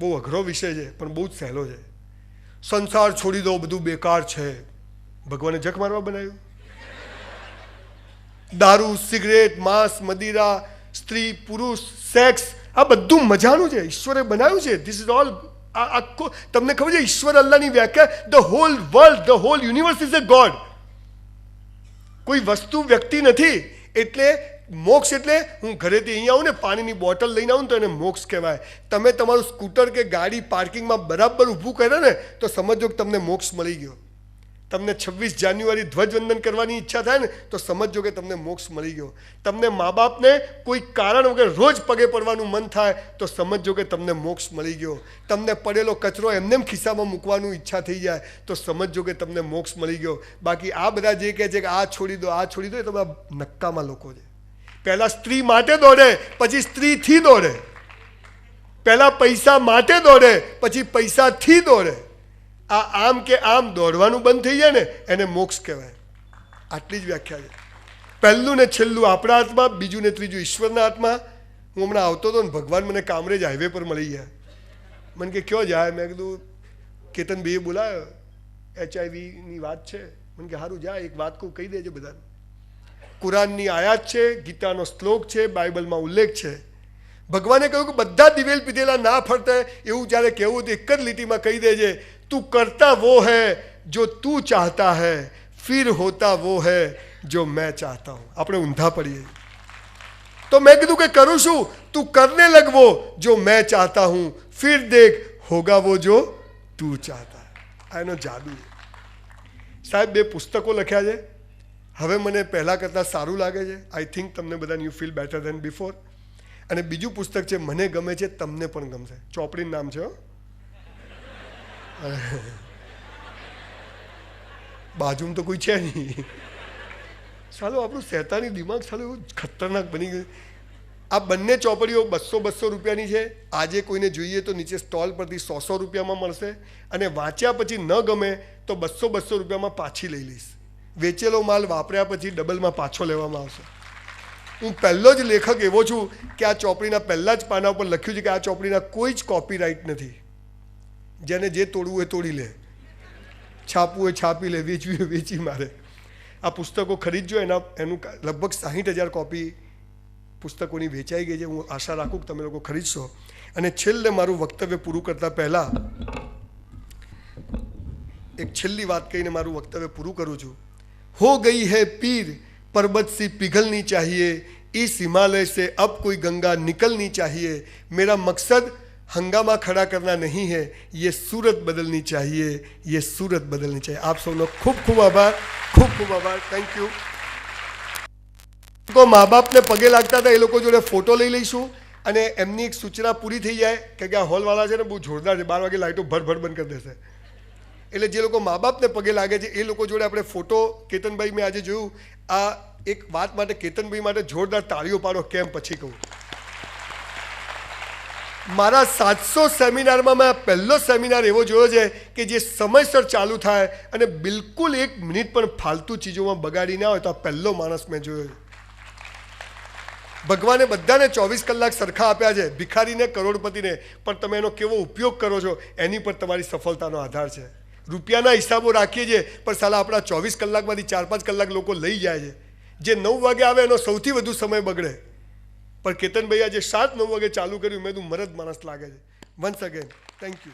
બહુ અઘરો વિષય છે, પણ બહુ જ સહેલો છે. સંસાર છોડી દો, બધું બેકાર છે. ભગવાને જખ મારવા બનાવ્યું? દારૂ, સિગરેટ, માંસ, મદિરા, સ્ત્રી, પુરુષ, સેક્સ, આ બધું મજાનું છે. ઈશ્વરે બનાવ્યું છે. ધીસ ઇઝ ઓલ આખો તમને ખબર છે, ઈશ્વર અલ્લાહની વ્યાખ્યા the whole world the whole universe is a god કોઈ વસ્તુ વ્યક્તિ નથી, એટલે મોક્ષ એટલે હું ઘરેથી અહીંયા આવું ને પાણીની બોટલ લઈને આવું તો એને મોક્ષ કહેવાય. તમે તમારું સ્કૂટર કે ગાડી પાર્કિંગમાં બરાબર ઊભું કરે ને તો સમજો કે તમને મોક્ષ મળી ગયો. તમને છવ્વીસ જાન્યુઆરી ધ્વજવંદન કરવાની ઈચ્છા થાય ને તો સમજો કે તમને મોક્ષ મળી ગયો. તમને મા બાપને કોઈ કારણ વગર રોજ પગે પડવાનું મન થાય તો સમજો કે તમને મોક્ષ મળી ગયો. તમને પડેલો કચરો એમને ખિસ્સામાં મૂકવાનું ઈચ્છા થઈ જાય તો સમજો કે તમને મોક્ષ મળી ગયો. બાકી આ બધા જે કહે છે કે આ છોડી દો, આ છોડી દો એ તમારા નક્કામાં લોકો છે. પહેલાં સ્ત્રી માટે દોડે, પછી સ્ત્રીથી દોડે. પહેલાં પૈસા માટે દોડે, પછી પૈસાથી દોડે. આ આમ કે આમ દોડવાનું બંધ થઈ જાય ને, એને મોક્ષ કહેવાય. આટલી જ વ્યાખ્યા છે. પહેલું ને છેલ્લું આપણા હાથમાં, બીજું ને ત્રીજું ઈશ્વરના હાથમાં. હું હમણાં આવતો હતો ને, ભગવાન મને કામરેજ હાઈવે પર મળી ગયા. મને કે, કયો જાય? મેં કીધું કેતન બે બોલાયો એચઆઈવીની વાત છે. મને કે સારું જાય એક વાત કહું, કહી દેજે બધાને. કુરાનની આયાત છે ગીતાનો શ્લોક છે બાઇબલમાં ઉલ્લેખ છે ભગવાને કહ્યું કે બધા દિવેલ પીધેલા ના ફરતે એવું જ્યારે કહેવું તો એક જ લીટીમાં કહી દેજે તું કરતા વો હે જો તું ચાહતા હે ફિર હોતા વો હે જો મેં ચાહતા હું આપણે ઊંધા પડીએ તો મેં કીધું કે કરું શું તું કરને લગવો જો મેં ચાહતા હું ફિર દેખ હોગા વો જો તું ચાહતા આ એનો જાદુ સાહેબ બે પુસ્તકો લખ્યા છે હવે મને પહેલાં કરતાં સારું લાગે છે. આઈ થિંક તમને બધાને you feel better than before અને બીજું પુસ્તક છે, મને ગમે છે, તમને પણ ગમશે. ચોપડીનું નામ છે બાજુમાં તો કોઈ છે નહીં. સાલું, આપણું શેતાની દિમાગ સાલું એવું ખતરનાક બની ગયું. આ બંને ચોપડીઓ બસો બસો રૂપિયાની છે. આજે કોઈને જોઈએ તો નીચે સ્ટોલ પરથી સો સો રૂપિયામાં મળશે. અને વાંચ્યા પછી ન ગમે તો બસો બસો રૂપિયામાં પાછી લઈ લઈશ. વેચેલો માલ વાપર્યા પછી ડબલમાં પાછો લેવામાં આવશે. હું પહેલો જ લેખક એવો છું કે આ ચોપડીના પહેલાં જ પાના ઉપર લખ્યું છે કે આ ચોપડીના કોઈ જ કોપીરાઇટ નથી. જેને જે તોડવું એ તોડી લે. છાપવું એ છાપી લે, વેચવી એ વેચી મારે. આ પુસ્તકો ખરીદજો, એના એનું લગભગ સાહીઠ હજાર કોપી પુસ્તકોની વેચાઈ ગઈ છે. હું આશા રાખું કે તમે લોકો ખરીદશો. અને છેલ્લે મારું વક્તવ્ય પૂરું કરતાં પહેલાં એક છેલ્લી વાત કહીને મારું વક્તવ્ય પૂરું કરું છું. હો ગઈ હૈ પીર पर्वत સી पिघलनी ચાહીએ इस હિમાલય સે અબ કોઈ ગંગા નિકલની ચાહીએ મેરા મકસદ હંગામા ખડા કરના નહીં હે યે સુરત બદલની ચાહીએ યે સુરત બદલની ચાહીએ આપ સૌનો ખૂબ ખૂબ આભાર ખૂબ ખૂબ આભાર થેન્ક યુ તો મા બાપને પગે લાગતા હતા એ લોકો જોડે ફોટો લઈ લઈશું અને એમની એક સૂચના પૂરી થઈ જાય કે આ હોલવાળા છે ને બહુ જોરદાર છે બાર વાગે લાઇટો ભરભર બંધ કરી દેશે એટલે જે લોકો મા બાપને પગે લાગે છે, એ લોકો જોડે આપણે ફોટો કેતનભાઈ મેં આજે જોયું. આ એક વાત માટે કેતનભાઈ માટે જોરદાર તાળીઓ પાડો કેમ પછી કહું. મારા સાતસો સેમિનારમાં મેં પહેલો સેમિનાર એવો જોયો છે કે જે સમયસર ચાલુ થાય અને બિલકુલ એક મિનિટ પણ ફાલતુ ચીજોમાં બગાડી ના હોય તો આ પહેલો માણસ મેં જોયો ભગવાને બધાને ચોવીસ કલાક સરખા આપ્યા છે, ભિખારીને, કરોડપતિને. પણ તમે એનો કેવો ઉપયોગ કરો છો, એની પર તમારી સફળતાનો આધાર છે. રૂપિયાના હિસાબો રાખીએ છીએ, પણ સાલા આપણા ચોવીસ કલાકમાંથી ચાર પાંચ કલાક લોકો લઈ જાય છે. જે નવ વાગે આવે એનો સૌથી વધુ સમય બગડે. પણ કેતનભાઈ આજે સાત નવ વાગે ચાલુ કર્યું, મેં તું મરદ માણસ લાગે છે. Once again thank you